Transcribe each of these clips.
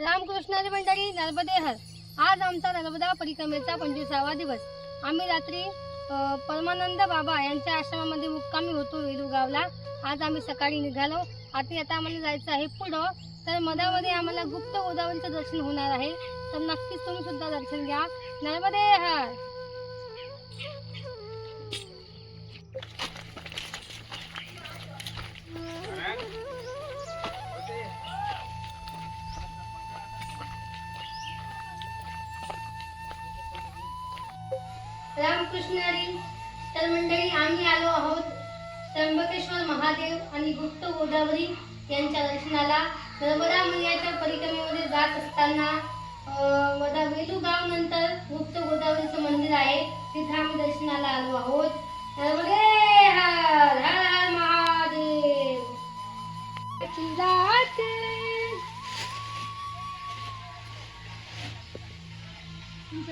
रामकृष्णारी मंडळी नर्मदे हर. आज आमचा नर्मदा परिक्रमेचा पंचवीसावा दिवस. आम्ही रात्री परमानंद बाबा यांच्या आश्रमामध्ये मुक्कामी होतो वेलूगावला आज आम्ही सकाळी निघालो. आता आता आम्हाला जायचं आहे पुढं. तर मधामध्ये आम्हाला गुप्त गोदावरीचं दर्शन होणार आहे. तर नक्कीच तुम्ही सुद्धा दर्शन घ्या. नर्मदे हर. रामकृष्णारी तर मंडळी आम्ही आलो आहोत त्र्यंबकेश्वर महादेव आणि गुप्त गोदावरी यांच्या दर्शनाला. नर्मदा मैयाच्या परिक्रमेमध्ये जात असताना अं, वदा वेलूगाव नंतर गुप्त गोदावरीचं मंदिर आहे. तिथं आम्ही दर्शनाला आलो आहोत. नर्मदे हर हर हर महादेव. हे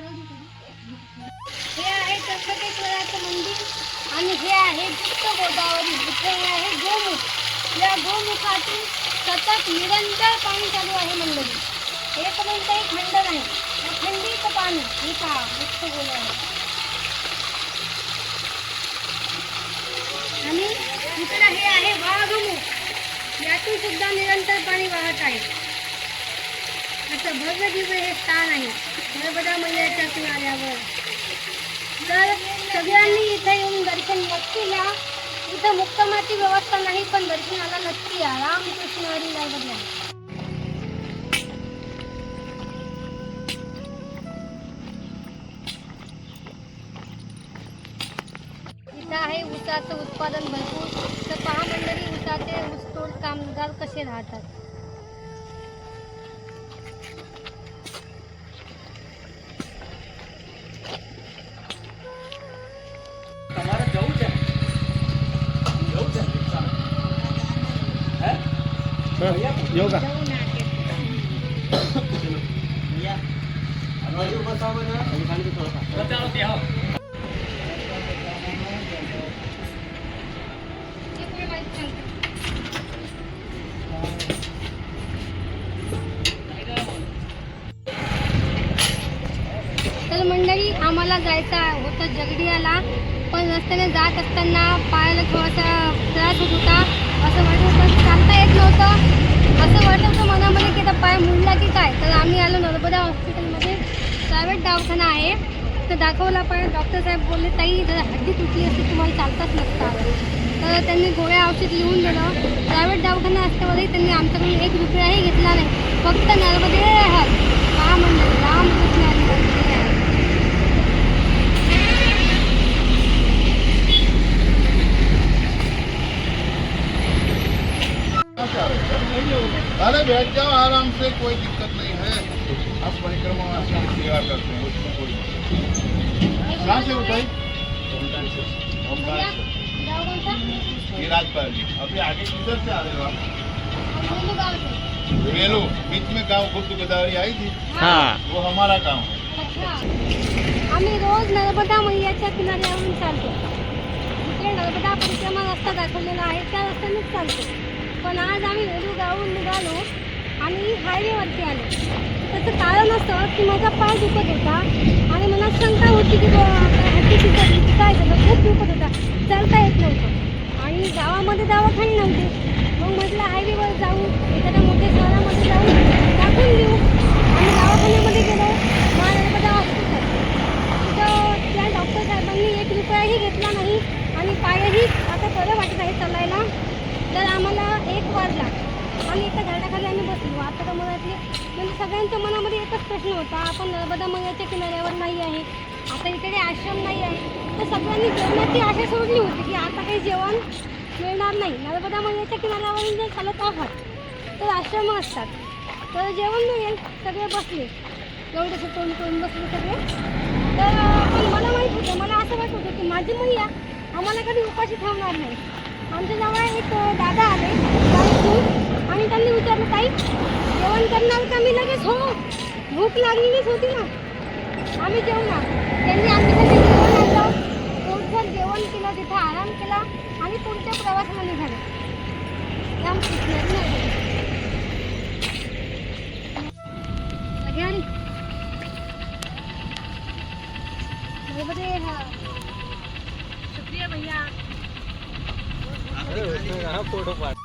आहे त्र्यंबकेश्वराचं मंदिर आणि हे आहे गुप्त गोदावरी. इथे हे आहे गोमुख. या गोमुखातून सतत निरंतर पाणी चालू आहे मंडळी. एक मिनिट एक खंड नाही. या पाणी. हे पहा गुप्त गोदावरी. आणि इकडे हे आहे वाघमुख. यातून सुद्धा निरंतर पाणी वाहत आहे. असं भव्य दिव्य हे स्थान आहे. नर्मदा मैयाच्या किनाऱ्यावर तर सगळ्यांनी इथे येऊन दर्शन नक्की घ्या. इथं मुक्कामाची व्यवस्था नाही पण दर्शनाला नक्की या. रामकृष्ण हरी नर्मदा इथं आहे ऊसाचं उत्पादन भरपूर. तर पहा मंडळी ऊसाचे ऊसतोड कामगार कसे राहतात. येऊ का तर मंडळी आम्हाला जायचं होतं जगडियाला पण रस्त्याने जात असताना पायाला थोडासा त्रास होत होता. असं वाटत होतं चालता येत नव्हतं. असं वाटत होतं मनामध्ये की आता पाय मुडला की काय? तर आम्ही आलो नर्मदा हॉस्पिटलमध्ये. प्रायव्हेट दवाखाना आहे. तर दाखवला पण डॉक्टर साहेब बोलले ताई जर हड्डी तुटली असते तुम्हाला चालताच नसतं. तर त्यांनी गोळ्या औषध लिहून दिलं. प्रायव्हेट दवाखाना असल्यावरही त्यांनी आमच्याकडून एक रुपयाही घेतला नाही. फक्त नर्मदे महामंडळ. अरे बैठ जाओ आराम से कोई दिक्कत नहीं है। आप परिक्रमा सेवा करते हैं उसमें कोई कहाँ से से। गाव राजपाल। जी अभी आगे किधर से आ रहे हो आप? बीच में गाँव गुप्त गोदावरी आई थी? हाँ। वो हमारा गाँव है। अच्छा. आम्ही रोज नर्मदा मैयाच्या किनाऱ्यावरून चालतो इकडे नर्मदा परिक्रमा रस्ता दाखवलेला आहे त्या रस्त्यानेच चालतो पण आज आम्ही वेलू गावून निघालो आणि हायवेवरती आलो. त्याचं कारण असं की माझा पाय दुखत होता आणि मला शंका होती की काय झालं? खूप दुखत होता. चालता येत नव्हतं. आणि गावामध्ये दवाखाने नव्हते. मग म्हटलं हायवेवर जाऊ. एखाद्या मोठ्या शहरामध्ये जाऊ. दाखवून देऊ. आणि दवाखान्यामध्ये गेलो. महानर्मदा हॉस्पिटल तिथं त्या डॉक्टर साहेबांनी एक रुपयाही घेतला नाही आणि पायही आता बरं वाटत आहे चालायला. तर आम्हाला एक वाजला आणि एका झाडाखाली आम्ही बसलो. आता तर मनातली म्हणजे सगळ्यांच्या मनामध्ये एकच प्रश्न होता आपण नर्मदा मैयाच्या किनाऱ्यावर नाही आहे आता इकडे आश्रम नाही आहे. तर सगळ्यांनी जेवणाची आशा सोडली होती की आता काही जेवण मिळणार नाही. नर्मदा मैयाच्या किनाऱ्यावरून जर चालत आहात तर आश्रम असतात. तर जेवण मिळेल सगळे बसले. एवढे तोंड करून बसले सगळे. तर पण मला माहीत होतं मला असं वाटत होतं की माझी मैया आम्हाला कधी उपाशी ठेवणार नाही. आमच्याजवळ एक दादा आले आणि त्यांनी विचारलं ताई जेवण करणार का? मी लगेच हो भूक लागलेलीच होती ना. आम्ही जेवणार त्यांनी आमच्यासाठी जेवण आणलं. पोटभर जेवण केलं तिथं आराम केला आणि पुढच्या प्रवासाला निघाले फोटो पाठ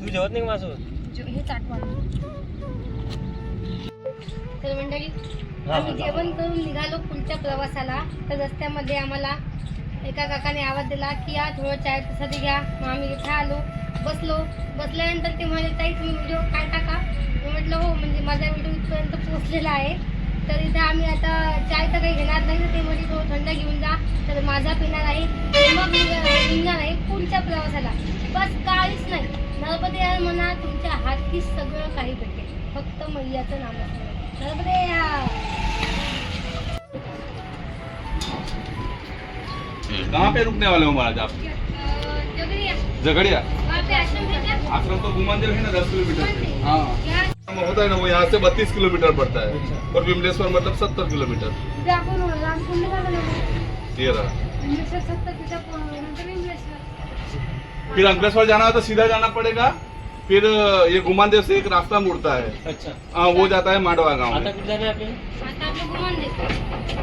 तू जेवत नाही माझ हे. चाटवा तर मंडळी आम्ही जेवण करून निघालो पुढच्या प्रवासाला तर रस्त्यामध्ये आम्हाला एका काकाने आवाज दिला की या थोडं चायसाठी घ्या मग आम्ही इथे आलो बसलो बसल्यानंतर ते म्हणाले ताई तुम्ही व्हिडिओ काय टाका? मी म्हटलं हो म्हणजे माझा व्हिडिओ इथपर्यंत पोहोचलेला आहे. तर इथे आम्ही आता चाय तर काही घेणार नाही तर ते म्हणजे थोडं थंड घेऊन जा. तर माझा पिणार आहे. मग निघ- निघणार आहे पुढच्या प्रवासाला. बस काहीच नाही. यार म्हणा तुमच्या हातीच सगळं काही भेटेल. फक्त मैयाचं नाव यार! कहाँ पे रुकने वाले हो महाराज आप झगड़िया आश्रम तो घुमंदिर है ना दस किलोमीटर. हाँ. होता है ना वो यहाँ से बत्तीस किलोमीटर पड़ता है। और विमलेश्वर मतलब सत्तर किलोमीटर। फिर अंकलेश्वर जाना है तो सीधा जाना पड़ेगा। फिर ये घुमानदेव से एक रास्ता मुड़ता है। अच्छा। हाँ वो जाता है मांडवा गाँव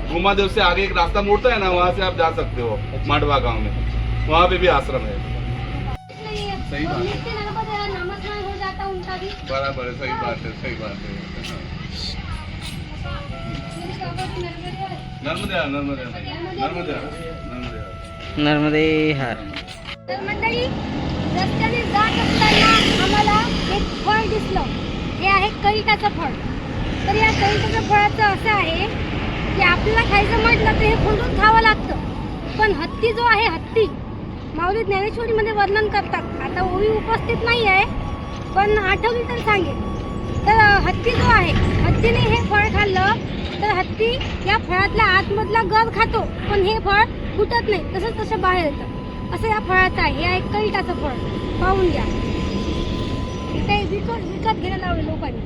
घुमानदेव से। आगे एक रास्ता मुड़ता है ना वहाँ से आप जा सकते हो मांडवा गाँव में। वहाँ पे भी आश्रम है। सही बात। है सही बात है सही बात है मेरे पापा भी नर्मदे यार नर्मदे नर्मदे नर्मदे नर्मदे नर्मदे हार तर मंडळी रस्त्याने जात असताना आम्हाला एक फळ दिसलं. हे आहे कैटाचं फळ. तर या कैटाचं फळाचं असं आहे की आपल्याला खायचं म्हटलं तर हे फुलून खावं लागतं. पण हत्ती जो आहे हत्ती. माऊली ज्ञानेश्वरीमध्ये वर्णन करतात. आता ओवी उपस्थित नाही आहे पण आठवली तर सांगेल तर हत्ती जो आहे हत्तीने हे फळ खाल्लं तर हत्ती या फळातल्या आतमधला गर खातो. पण हे फळ फुटत नाही. तसंच तसं बाहेर येतं. असं या फळाचं आहे. हे एक कैटाचं फळ. पाहून घ्या. ते विकत विकत घ्यायला लावले लोकांनी.